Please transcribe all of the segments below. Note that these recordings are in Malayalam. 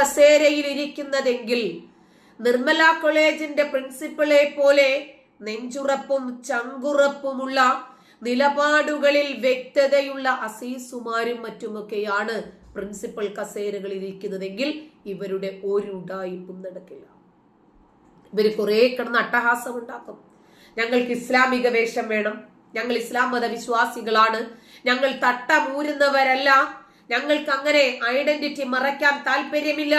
കസേരയിൽ ഇരിക്കുന്നതെങ്കിൽ നിർമ്മല കോളേജിന്റെ പ്രിൻസിപ്പളെ പോലെ നെഞ്ചുറപ്പും ചങ്കുറപ്പുമുള്ള നിലപാടുകളിൽ വ്യക്തതയുള്ള അസീസുമാരും മറ്റുമൊക്കെയാണ് പ്രിൻസിപ്പൽ കസേരകളിൽ ഇരിക്കുന്നതെങ്കിൽ ഇവരുടെ ഒരു ഉടായിപ്പും നടക്കില്ല. ഇവർ കുറെ കിടന്ന് അട്ടഹാസം ഉണ്ടാക്കും ഞങ്ങൾക്ക് ഇസ്ലാമിക വേഷം വേണം. ഞങ്ങൾ ഇസ്ലാം മതവിശ്വാസികളാണ്. ഞങ്ങൾ തട്ടമൂരുന്നവരല്ല. ഞങ്ങൾക്ക് അങ്ങനെ ഐഡന്റിറ്റി മറയ്ക്കാൻ താല്പര്യമില്ല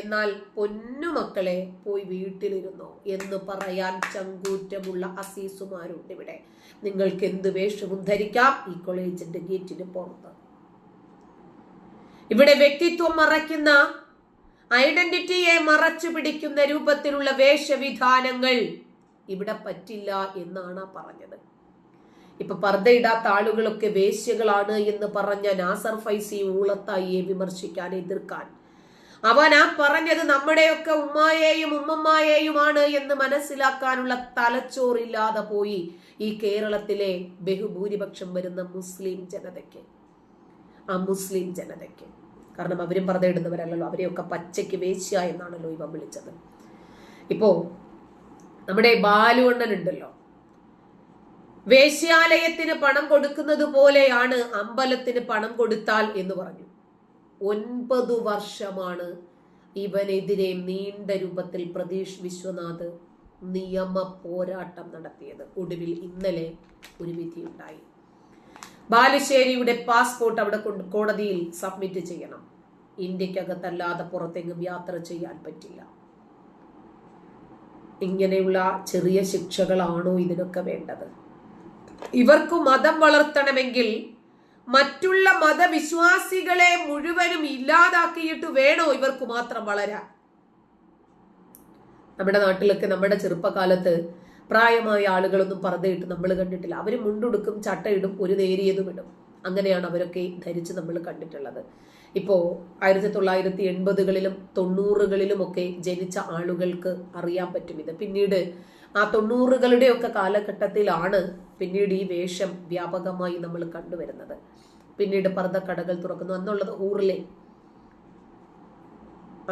എന്നാൽ പൊന്നുമക്കളെ പോയി വീട്ടിലിരുന്നോ എന്ന് പറയാൻ ചങ്കൂറ്റമുള്ള അസീസുമാരുണ്ട് ഇവിടെ. നിങ്ങൾക്ക് എന്ത് വേഷവും ധരിക്കാം? ഈ കോളേജിന്റെ ഗേറ്റിന് പുറത്ത്. ഇവിടെ വ്യക്തിത്വം മറയ്ക്കുന്ന ഐഡന്റിറ്റിയെ മറച്ചു പിടിക്കുന്ന രൂപത്തിലുള്ള വേഷവിധാനങ്ങൾ ഇവിടെ പറ്റില്ല എന്നാണ് പറഞ്ഞത്. ഇപ്പൊ പർദ്ദയിടാത്ത ആളുകളൊക്കെ വേശ്യകളാണ് എന്ന് പറഞ്ഞ നാസർ ഫൈസി ഊളത്തായിയെ വിമർശിക്കാൻ എതിർക്കാൻ. അവൻ ആ പറഞ്ഞത് നമ്മുടെയൊക്കെ ഉമ്മായെയും ഉമ്മമ്മായേയുമാണ് എന്ന് മനസ്സിലാക്കാനുള്ള തലച്ചോറില്ലാതെ പോയി ഈ കേരളത്തിലെ ബഹുഭൂരിപക്ഷം വരുന്ന മുസ്ലിം ജനതയ്ക്ക്. ആ മുസ്ലിം ജനതയ്ക്ക്. കാരണം അവരും പർദ്ദയിടുന്നവരല്ലല്ലോ അവരെയൊക്കെ പച്ചയ്ക്ക് വേശ്യ എന്നാണല്ലോ ഇവ വിളിച്ചത്. ഇപ്പോ നമ്മുടെ ബാലുവണ്ണൻ ഉണ്ടല്ലോ വേശ്യാലയത്തിന് പണം കൊടുക്കുന്നത് പോലെയാണ് അമ്പലത്തിന് പണം കൊടുത്താൽ എന്ന് പറഞ്ഞു. ഒൻപതു വർഷമാണ് ഇവനെതിരെ നീണ്ട രൂപത്തിൽ പ്രതീഷ് വിശ്വനാഥ് നിയമ പോരാട്ടം നടത്തിയത്. ഒടുവിൽ ഇന്നലെ ഒരു വിധിയുണ്ടായി. ബാലുശ്ശേരിയുടെ പാസ്പോർട്ട് അവിടെ കൊണ്ട് കോടതിയിൽ സബ്മിറ്റ് ചെയ്യണം. ഇന്ത്യക്കകത്തല്ലാതെ പുറത്തെങ്ങും യാത്ര ചെയ്യാൻ പറ്റില്ല. ഇങ്ങനെയുള്ള ചെറിയ ശിക്ഷകളാണോ ഇതിനൊക്കെ വേണ്ടത്? ഇവർക്ക് മതം വളർത്തണമെങ്കിൽ മറ്റുള്ള മതവിശ്വാസികളെ മുഴുവനും ഇല്ലാതാക്കിയിട്ട് വേണോ ഇവർക്ക് മാത്രം വളരാൻ? നമ്മുടെ നാട്ടിലൊക്കെ നമ്മുടെ ചെറുപ്പകാലത്ത് പ്രായമായ ആളുകളൊന്നും പറഞ്ഞിട്ട് നമ്മൾ കണ്ടിട്ടില്ല. അവർ മുണ്ടുടുക്കും ചട്ടയിടും ഒരു നേരിയതും ഇടും. അങ്ങനെയാണ് അവരൊക്കെ ധരിച്ച് നമ്മൾ കണ്ടിട്ടുള്ളത്. ഇപ്പോൾ ആയിരത്തി തൊള്ളായിരത്തി എൺപതുകളിലും തൊണ്ണൂറുകളിലും ഒക്കെ ജനിച്ച ആളുകൾക്ക് അറിയാൻ പറ്റും ഇത്. പിന്നീട് ആ തൊണ്ണൂറുകളുടെ ഒക്കെ കാലഘട്ടത്തിലാണ് പിന്നീട് ഈ വേഷം വ്യാപകമായി നമ്മൾ കണ്ടുവരുന്നത്. പിന്നീട് പർദ്ദ കടകൾ തുറക്കുന്നു എന്നുള്ളത് ഊർലെ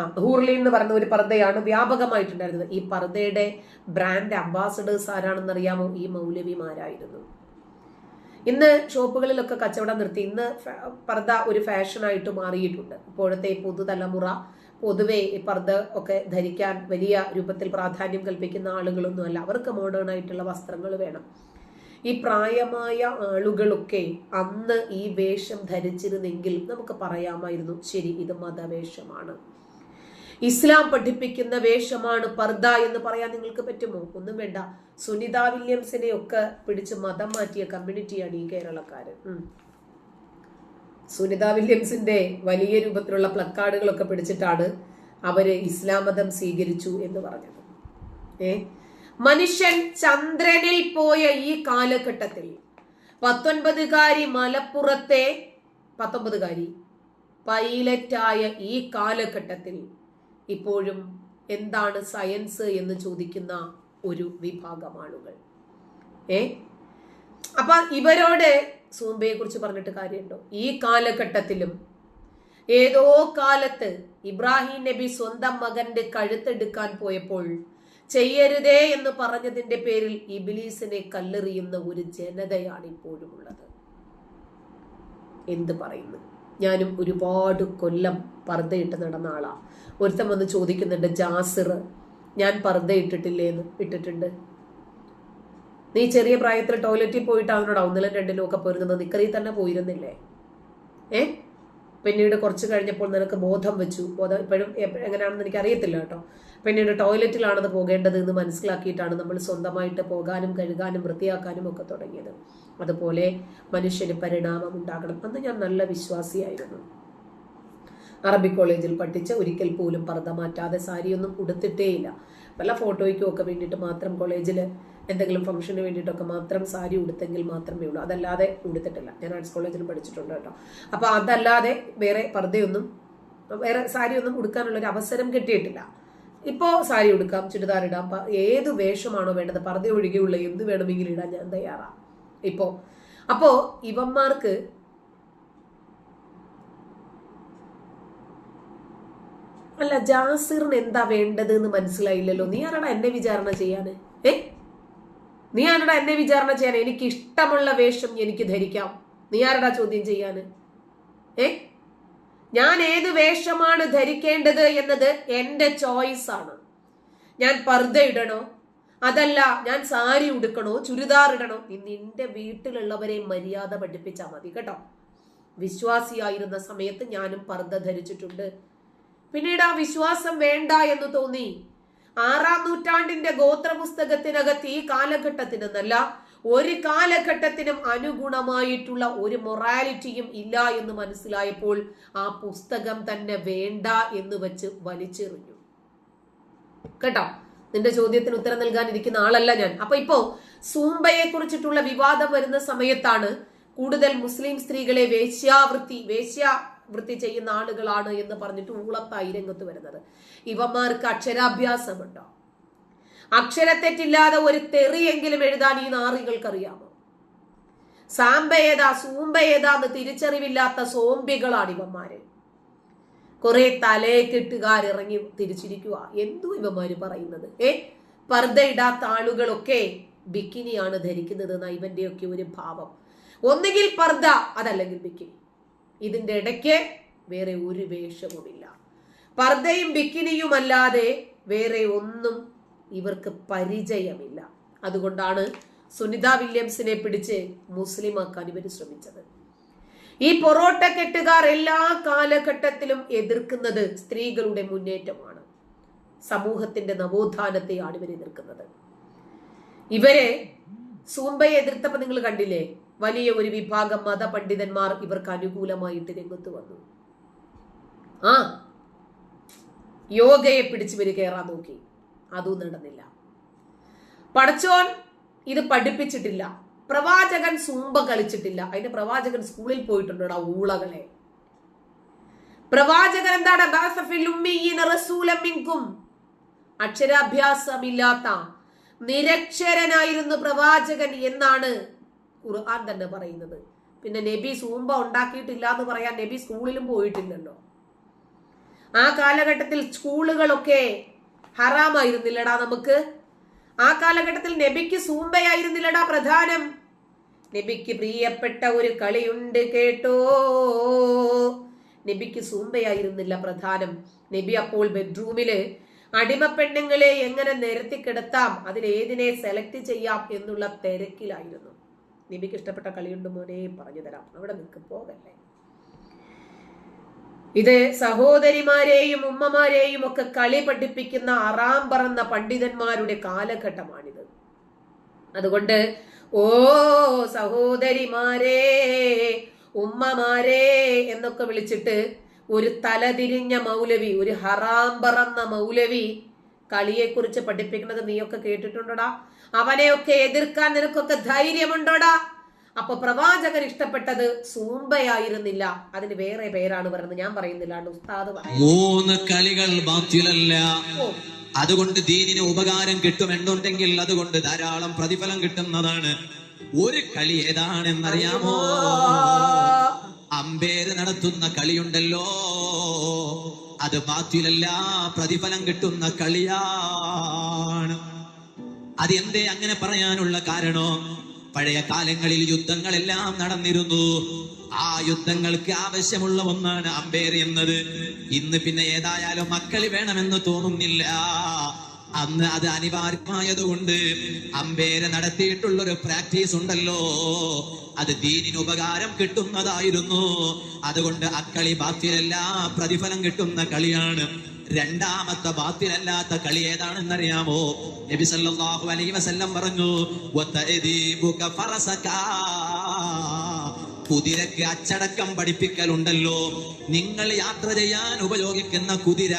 ആ ഹൂർലി എന്ന് പറയുന്ന ഒരു പർദ്ദയാണ് വ്യാപകമായിട്ടുണ്ടായിരുന്നത്. ഈ പർദ്ദയുടെ ബ്രാൻഡ് അംബാസഡേഴ്സ് ആരാണെന്ന് അറിയാമോ ഈ മൗലവിമാരായിരുന്നു. ഇന്ന് ഷോപ്പുകളിലൊക്കെ കച്ചവടം നിർത്തി. ഇന്ന് പർദ്ദ ഒരു ഫാഷനായിട്ട് മാറിയിട്ടുണ്ട്. ഇപ്പോഴത്തെ പുതുതലമുറ പൊതുവെ ഈ പർദ്ദ ഒക്കെ ധരിക്കാൻ വലിയ രൂപത്തിൽ പ്രാധാന്യം കൽപ്പിക്കുന്ന ആളുകളൊന്നുമല്ല. അവർക്ക് മോഡേൺ ആയിട്ടുള്ള വസ്ത്രങ്ങൾ വേണം. ഈ പ്രായമായ ആളുകളൊക്കെ അന്ന് ഈ വേഷം ധരിച്ചിരുന്നെങ്കിൽ നമുക്ക് പറയാമായിരുന്നു ശരി ഇത് മതവേഷമാണ്. ഇസ്ലാം പഠിപ്പിക്കുന്ന വേഷമാണ് പർദ എന്ന് പറയാൻ നിങ്ങൾക്ക് പറ്റുമോ? ഒന്നും വേണ്ട. സുനിത വില്യംസിനെ ഒക്കെ പിടിച്ച് മതം മാറ്റിയ കമ്മ്യൂണിറ്റിയാണ് ഈ കേരളക്കാര്. സുനിത വില്യംസിന്റെ വലിയ രൂപത്തിലുള്ള പ്ലക്കാർഡുകളൊക്കെ പിടിച്ചിട്ടാണ് അവർ ഇസ്ലാം മതം സ്വീകരിച്ചു എന്ന് പറഞ്ഞത്. ഏ? മനുഷ്യൻ ചന്ദ്രനിൽ പോയ ഈ കാലഘട്ടത്തിൽ പത്തൊൻപതുകാരി മലപ്പുറത്തെ പത്തൊമ്പതുകാരി പൈലറ്റായ ഈ കാലഘട്ടത്തിൽ ഇപ്പോഴും എന്താണ് സയൻസ് എന്ന് ചോദിക്കുന്ന ഒരു വിഭാഗം ആളുകൾ. ഏ? അപ്പൊ ഇവരോട് സൂംബയെ കുറിച്ച് പറഞ്ഞിട്ട് കാര്യമുണ്ടോ? ഈ കാലഘട്ടത്തിലും ഏതോ കാലത്ത് ഇബ്രാഹിം നബി സ്വന്തം മകന്റെ കഴുത്തെടുക്കാൻ പോയപ്പോൾ ചെയ്യരുതേ എന്ന് പറഞ്ഞതിന്റെ പേരിൽ ഇബിലീസിനെ കല്ലെറിയുന്ന ഒരു ജനതയാണ് ഇപ്പോഴും ഉള്ളത് എന്ത് പറയുന്നു? ഞാനും ഒരുപാട് കൊല്ലം പർദ്ദയിട്ട് നടന്ന ആളാ. ഒരുത്തൻ വന്ന് ചോദിക്കുന്നുണ്ട് ജാസിർ ഞാൻ പർദ്ദ ഇട്ടിട്ടില്ലേ എന്ന് ഇട്ടിട്ടുണ്ട്. നീ ചെറിയ പ്രായത്തിൽ ടോയ്ലറ്റിൽ പോയിട്ട് അവനോട് ഒന്നിലും രണ്ടിലും ഒക്കെ പോയിരുന്നത് നിക്കറി തന്നെ പോയിരുന്നില്ലേ? ഏ? പിന്നീട് കുറച്ച് കഴിഞ്ഞപ്പോൾ നിനക്ക് ബോധം വെച്ചു. ബോധം ഇപ്പോഴും എങ്ങനെയാണെന്ന് എനിക്ക് അറിയത്തില്ല കേട്ടോ. പിന്നീട് ടോയ്ലറ്റിലാണത് പോകേണ്ടത് എന്ന് മനസ്സിലാക്കിയിട്ടാണ് നമ്മൾ സ്വന്തമായിട്ട് പോകാനും കഴുകാനും വൃത്തിയാക്കാനും ഒക്കെ തുടങ്ങിയത്. അതുപോലെ മനുഷ്യന് പരിണാമം ഉണ്ടാകണം. അന്ന് ഞാൻ നല്ല വിശ്വാസിയായിരുന്നു. അറബി കോളേജിൽ പഠിച്ച ഒരിക്കൽ പോലും പർദ്ദ മാറ്റാതെ സാരിയൊന്നും ഉടുത്തിട്ടേയില്ല. പല ഫോട്ടോയ്ക്കും ഒക്കെ വേണ്ടിയിട്ട് മാത്രം കോളേജിൽ എന്തെങ്കിലും ഫംഗ്ഷന് വേണ്ടിയിട്ടൊക്കെ മാത്രം സാരി ഉടുത്തെങ്കിൽ മാത്രമേ ഉള്ളൂ. അതല്ലാതെ ഉടുത്തിട്ടില്ല. ഞാൻ ആർട്സ് കോളേജിൽ പഠിച്ചിട്ടുണ്ട് കേട്ടോ. അപ്പോൾ അതല്ലാതെ വേറെ പർദ്ദയൊന്നും വേറെ സാരിയൊന്നും ഉടുക്കാനുള്ള ഒരു അവസരം കിട്ടിയിട്ടില്ല. ഇപ്പോൾ സാരി ഉടുക്കാം പ- ഏത് വേഷമാണോ വേണ്ടത് പർദ്ദ ഒഴികെയുള്ള എന്ത് വേണമെങ്കിലും ഇടാൻ ഞാൻ തയ്യാറാണ് ഇപ്പോൾ അപ്പോൾ ഇവന്മാർക്ക് അല്ല ജാസിറിന് എന്താ വേണ്ടത് എന്ന് മനസ്സിലായില്ലല്ലോ. നീ ആരാടാ എന്നെ വിചാരണ ചെയ്യാന്? ഏ? നീ ആരുടെ എന്നെ വിചാരണ ചെയ്യാൻ? എനിക്ക് ഇഷ്ടമുള്ള വേഷം എനിക്ക് ധരിക്കാം. നീ ആരുടെ ചോദ്യം ചെയ്യാന് ഏ? ഞാൻ ഏത് വേഷമാണ് ധരിക്കേണ്ടത് എന്നത് എന്റെ ചോയ്സ് ആണ്. ഞാൻ പർദ്ദ ഇടണോ? അതല്ല ഞാൻ സാരി ഉടുക്കണോ? ചുരിദാർ ഇടണോ? നിന്റെ വീട്ടിലുള്ളവരെ മര്യാദ പഠിപ്പിച്ചാൽ മതി കേട്ടോ. വിശ്വാസിയായിരുന്ന സമയത്ത് ഞാനും പർദ്ദ ധരിച്ചിട്ടുണ്ട്. പിന്നീട് ആ വിശ്വാസം വേണ്ട എന്ന് തോന്നി. ആറാം നൂറ്റാണ്ടിന്റെ ഗോത്ര പുസ്തകത്തിനകത്ത് ഈ കാലഘട്ടത്തിനെന്നല്ല ഒരു കാലഘട്ടത്തിനും അനുഗുണമായിട്ടുള്ള ഒരു മൊറാലിറ്റിയും ഇല്ല എന്ന് മനസ്സിലായപ്പോൾ ആ പുസ്തകം തന്നെ വേണ്ട എന്ന് വെച്ച് വലിച്ചെറിഞ്ഞു. കേട്ടോ? നിന്റെ ചോദ്യത്തിന് ഉത്തരം നൽകാൻ ഇരിക്കുന്ന ആളല്ല ഞാൻ. അപ്പൊ ഇപ്പോ സൂംബയെ കുറിച്ചിട്ടുള്ള വിവാദം വരുന്ന സമയത്താണ് കൂടുതൽ മുസ്ലിം സ്ത്രീകളെ വേശ്യാവൃത്തി വേശ്യാവൃത്തി ചെയ്യുന്ന ആളുകളാണ് എന്ന് പറഞ്ഞിട്ട് ഊളത്തായി രംഗത്ത് വരുന്നത്. ഇവന്മാർക്ക് അക്ഷരാഭ്യാസമുണ്ടോ? അക്ഷരത്തെറ്റില്ലാതെ ഒരു തെറിയെങ്കിലും എഴുതാൻ ഈ നാറികൾക്കറിയാമോ? സാമ്പ ഏതാ സൂമ്പ ഏതാന്ന് തിരിച്ചറിവില്ലാത്ത സോംബികളാണ് ഇവന്മാര്. കുറെ തലയെക്കെട്ടുകാരിറങ്ങി തിരിച്ചിരിക്കുക എന്തു ഇവന്മാര് പറയുന്നത് ഏ? പർദ്ദയിടാത്ത ആളുകളൊക്കെ ബിക്കിനിയാണ് ധരിക്കുന്നത് എന്ന ഇവന്റെയൊക്കെ ഒരു ഭാവം. ഒന്നുകിൽ പർദ്ദ അതല്ലെങ്കിൽ ബിക്കിനി. ഇതിന്റെ ഇടയ്ക്ക് വേറെ ഒരു വേഷവുമില്ല. പർദ്ദയും ബിക്കിനിയും അല്ലാതെ വേറെ ഒന്നും ഇവർക്ക് പരിചയമില്ല. അതുകൊണ്ടാണ് സുനിത വില്യംസിനെ പിടിച്ച് മുസ്ലിമാക്കാൻ ഇവർ ശ്രമിച്ചത്. ഈ പൊറോട്ട കെട്ടുകാർ എല്ലാ കാലഘട്ടത്തിലും എതിർക്കുന്നത് സ്ത്രീകളുടെ മുന്നേറ്റമാണ്. സമൂഹത്തിന്റെ നവോത്ഥാനത്തെയാണ് ഇവർ എതിർക്കുന്നത്. ഇവരെ സൂമ്പയെ എതിർത്തപ്പോൾ നിങ്ങൾ കണ്ടില്ലേ? വലിയ ഒരു വിഭാഗം മതപണ്ഡിതന്മാർ ഇവർക്ക് അനുകൂലമായിട്ട് രംഗത്ത് വന്നു. ആ യോഗയെ പിടിച്ചു വരിക കയറാൻ നോക്കി. അതും നടന്നില്ല. പടച്ചോൻ ഇത് പഠിപ്പിച്ചിട്ടില്ല. പ്രവാചകൻ സൂമ്പ കളിച്ചിട്ടില്ല. അതിന്റെ പ്രവാചകൻ സ്കൂളിൽ പോയിട്ടുണ്ടോടാ ഊളകളെ? പ്രവാചകൻ എന്താണ്. അക്ഷരാഭ്യാസമില്ലാത്ത നിരക്ഷരനായിരുന്നു പ്രവാചകൻ എന്നാണ് ഖുർആൻ തന്നെ പറയുന്നത്. പിന്നെ നബി സൂമ്പ ഉണ്ടാക്കിയിട്ടില്ല എന്ന് പറയാൻ നബി സ്കൂളിലും പോയിട്ടില്ലല്ലോ. ആ കാലഘട്ടത്തിൽ സ്കൂളുകളൊക്കെ ഹറാമായിരുന്നില്ലടാ നമുക്ക്. ആ കാലഘട്ടത്തിൽ നബിക്ക് സൂമ്പയായിരുന്നില്ലടാ പ്രധാനം. നബിക്ക് പ്രിയപ്പെട്ട ഒരു കളിയുണ്ട് കേട്ടോ. നബിക്ക് സൂമ്പയായിരുന്നില്ല പ്രധാനം. നബി അപ്പോൾ ബെഡ്റൂമിൽ അടിമ പെണ്ണുങ്ങളെ എങ്ങനെ നിരത്തി കിടത്താം? ഏതിനെ സെലക്ട് ചെയ്യാം എന്നുള്ള തിരക്കിലായിരുന്നു. നബിക്ക് ഇഷ്ടപ്പെട്ട കളിയുണ്ട് മോനെ പറഞ്ഞു തരാം. അവിടെ നിൽക്ക് പോകല്ലേ? ഇത് സഹോദരിമാരെയും ഉമ്മമാരെയും ഒക്കെ കളി പഠിപ്പിക്കുന്ന അറാം പറന്ന പണ്ഡിതന്മാരുടെ കാലഘട്ടമാണിത്. അതുകൊണ്ട് ഓ സഹോദരിമാരെ ഉമ്മമാരെ എന്നൊക്കെ വിളിച്ചിട്ട് ഒരു തലതിരിഞ്ഞ മൗലവി ഒരു ഹറാം പറന്ന മൗലവി കളിയെക്കുറിച്ച് പഠിപ്പിക്കുന്നത് നീയൊക്കെ കേട്ടിട്ടുണ്ടോടാ? അവനെയൊക്കെ എതിർക്കാൻ നിനക്കൊക്കെ ധൈര്യമുണ്ടോടാ? അപ്പൊ പ്രവാചകൻ ഇഷ്ടപ്പെട്ടത് സൂമ്പയായിരുന്നില്ല അതിന് വേറെ പേരാണ് പറയുന്നത്. ഞാൻ പറയുന്നില്ല ഉസ്താദ് മൂന്ന് കളികൾ ബാത്തിലല്ല അതുകൊണ്ട് ദീനിന് ഉപകാരം കിട്ടുമെന്നുണ്ടെങ്കിൽ അതുകൊണ്ട് ധാരാളം പ്രതിഫലം കിട്ടുന്നതാണ്. ഒരു കളി ഏതാണെന്നറിയാമോ? അമ്പേര് നടത്തുന്ന കളിയുണ്ടല്ലോ. അത് ബാത്തിലല്ല പ്രതിഫലം കിട്ടുന്ന കളിയാണ്. അത് എന്തേ അങ്ങനെ പറയാനുള്ള കാരണോ? പഴയ കാലങ്ങളിൽ യുദ്ധങ്ങളെല്ലാം നടന്നിരുന്നു. ആ യുദ്ധങ്ങൾക്ക് ആവശ്യമുള്ള ഒന്നാണ് അമ്പേർ എന്നത്. ഇന്ന് പിന്നെ ഏതായാലും മക്കളി വേണമെന്ന് തോന്നുന്നില്ല. അന്ന് അത് അനിവാര്യമായതുകൊണ്ട് അമ്പേര നടത്തിയിട്ടുള്ള ഒരു പ്രാക്ടീസ് ഉണ്ടല്ലോ. അത് ദീനിന് ഉപകാരം കിട്ടുന്നതായിരുന്നു. അതുകൊണ്ട് അക്കളി ബാത്തിലല്ല പ്രതിഫലം കിട്ടുന്ന കളിയാണ്. രണ്ടാമത്തെ ബാത്തിലല്ലാത്ത കളി ഏതാണെന്നറിയാമോ? നബി സല്ലല്ലാഹു അലൈഹി വസല്ലം പറഞ്ഞു. കുതിരക്ക് അച്ചടക്കം പഠിപ്പിക്കലുണ്ടല്ലോ. നിങ്ങൾ യാത്ര ചെയ്യാൻ ഉപയോഗിക്കുന്ന കുതിര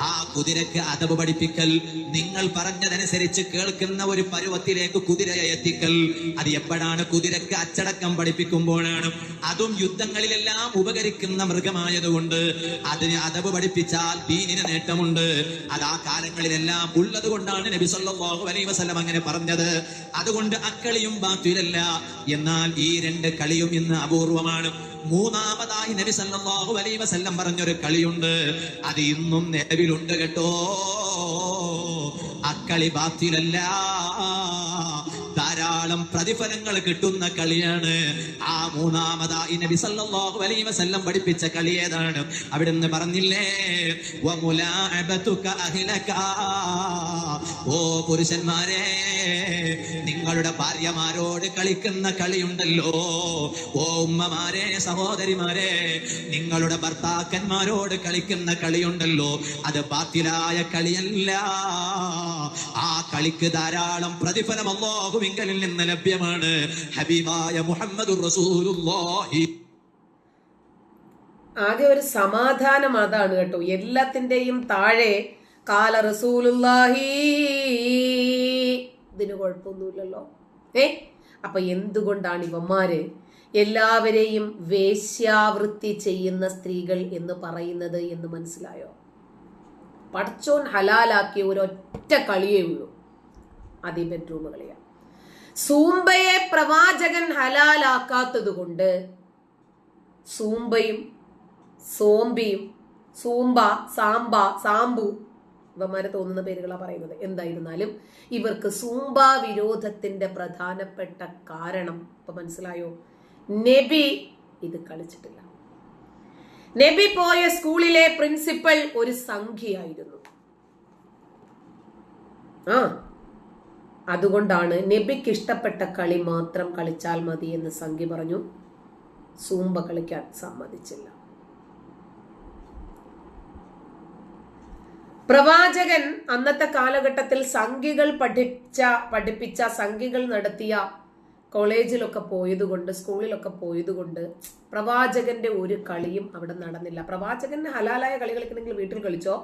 ആ കുതിരക്ക് അതവ് പഠിപ്പിക്കൽ. നിങ്ങൾ പറഞ്ഞതനുസരിച്ച് കേൾക്കുന്ന ഒരു പരുവത്തിലേക്ക് കുതിരയെ എത്തിക്കൽ. അത് എപ്പോഴാണ് കുതിരക്ക് അച്ചടക്കം പഠിപ്പിക്കുമ്പോഴാണ്. അതും യുദ്ധങ്ങളിലെല്ലാം ഉപകരിക്കുന്ന മൃഗമായതുകൊണ്ട് അതിന് അതവ് പഠിപ്പിച്ചാൽ ദീനിന് നേട്ടമുണ്ട്. അത് ആ കാലങ്ങളിലെല്ലാം ഉള്ളത് കൊണ്ടാണ് നബി സല്ലല്ലാഹു അലൈഹി വസല്ലം അങ്ങനെ പറഞ്ഞത്. അതുകൊണ്ട് അക്കളിയും ബാത്തിലല്ല എന്നാൽ ഈ രണ്ട് കളിയും ഇന്ന് അപൂർവമാണ്. മൂന്നാമതായി നബി സല്ലല്ലാഹു അലൈഹി വസല്ലം പറഞ്ഞൊരു കളിയുണ്ട്. അത് ഇന്നും നിലവിലുണ്ട് കേട്ടോ. അക്കളി ബാത്തിലല്ല. ധാരാളം പ്രതിഫലങ്ങൾ കിട്ടുന്ന കളിയാണ്. ആ മൂന്നാമതായി നബി സല്ലല്ലാഹു അലൈഹി വസല്ലം പഠിപ്പിച്ച കളി ഏതാണ്? അവിടെ നിന്ന് പറഞ്ഞില്ലേ ഓ പുരുഷന്മാരെ നിങ്ങളുടെ ഭാര്യമാരോട് കളിക്കുന്ന കളിയുണ്ടല്ലോ. ഓ ഉമ്മമാരെ സഹോദരിമാരെ നിങ്ങളുടെ ഭർത്താക്കന്മാരോട് കളിക്കുന്ന കളിയുണ്ടല്ലോ. അത് ബാത്തിലായ കളിയല്ല. ആ കളിക്ക് ധാരാളം പ്രതിഫലം അള്ളാഹുവിങ്കലിൽ നിന്ന് ലഭ്യമാണ്. ഹബീബായ മുഹമ്മദ് ആദ്യം ഒരു സമാധാനം അതാണ് കേട്ടോ. എല്ലാത്തിന്റെയും താഴെ കാല റസൂലുല്ലാഹി ഇതിന് കുഴപ്പമൊന്നുമില്ലല്ലോ. ഏ? അപ്പൊ എന്തുകൊണ്ടാണ് ഇവന്മാര് എല്ലാവരെയും വേശ്യാവൃത്തി ചെയ്യുന്ന സ്ത്രീകൾ എന്ന് പറയുന്നത് എന്ന് മനസ്സിലായോ? പടച്ചോൻ ഹലാലാക്കിയ ഒരൊറ്റ കളിയേ ഉള്ളൂ. അതേ ഈ ബെഡ്റൂം കളിയാണ് സൂംബയെ പ്രവാചകൻ ഹലാലാക്കാത്തത് കൊണ്ട് സൂംബയും സോംബിയും സൂംബ സാംബ സാമ്പു ഇവന്മാരെ തോന്നുന്ന പേരുകളാണ് പറയുന്നത്. എന്തായിരുന്നാലും ഇവർക്ക് സൂംബ വിരോധത്തിന്റെ പ്രധാനപ്പെട്ട കാരണം ഇപ്പൊ മനസ്സിലായോ? നബി ഇത് കളിച്ചിട്ടില്ല. നബി പോയ സ്കൂളിലെ പ്രിൻസിപ്പൽ ഒരു സംഖ്യയായിരുന്നു. ആ അതുകൊണ്ടാണ് നബിക്ക് ഇഷ്ടപ്പെട്ട കളി മാത്രം കളിച്ചാൽ മതി എന്ന് സംഖ്യ പറഞ്ഞു. സൂമ്പ കളിക്കാൻ സമ്മതിച്ചില്ല. പ്രവാചകൻ അന്നത്തെ കാലഘട്ടത്തിൽ സംഖ്യകൾ പഠിച്ച പഠിപ്പിച്ച സംഖ്യകൾ നടത്തിയ കോളേജിലൊക്കെ പോയതുകൊണ്ട് സ്കൂളിലൊക്കെ പോയതുകൊണ്ട് പ്രവാചകന്റെ ഒരു കളിയും അവിടെ നടന്നില്ല. പ്രവാചകന് ഹലാലായ കളി കളിക്കണമെങ്കിൽ വീട്ടിൽ കളിച്ചോ?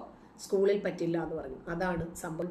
സ്കൂളിൽ പറ്റില്ല എന്ന് പറഞ്ഞു. അതാണ് സംഭവം.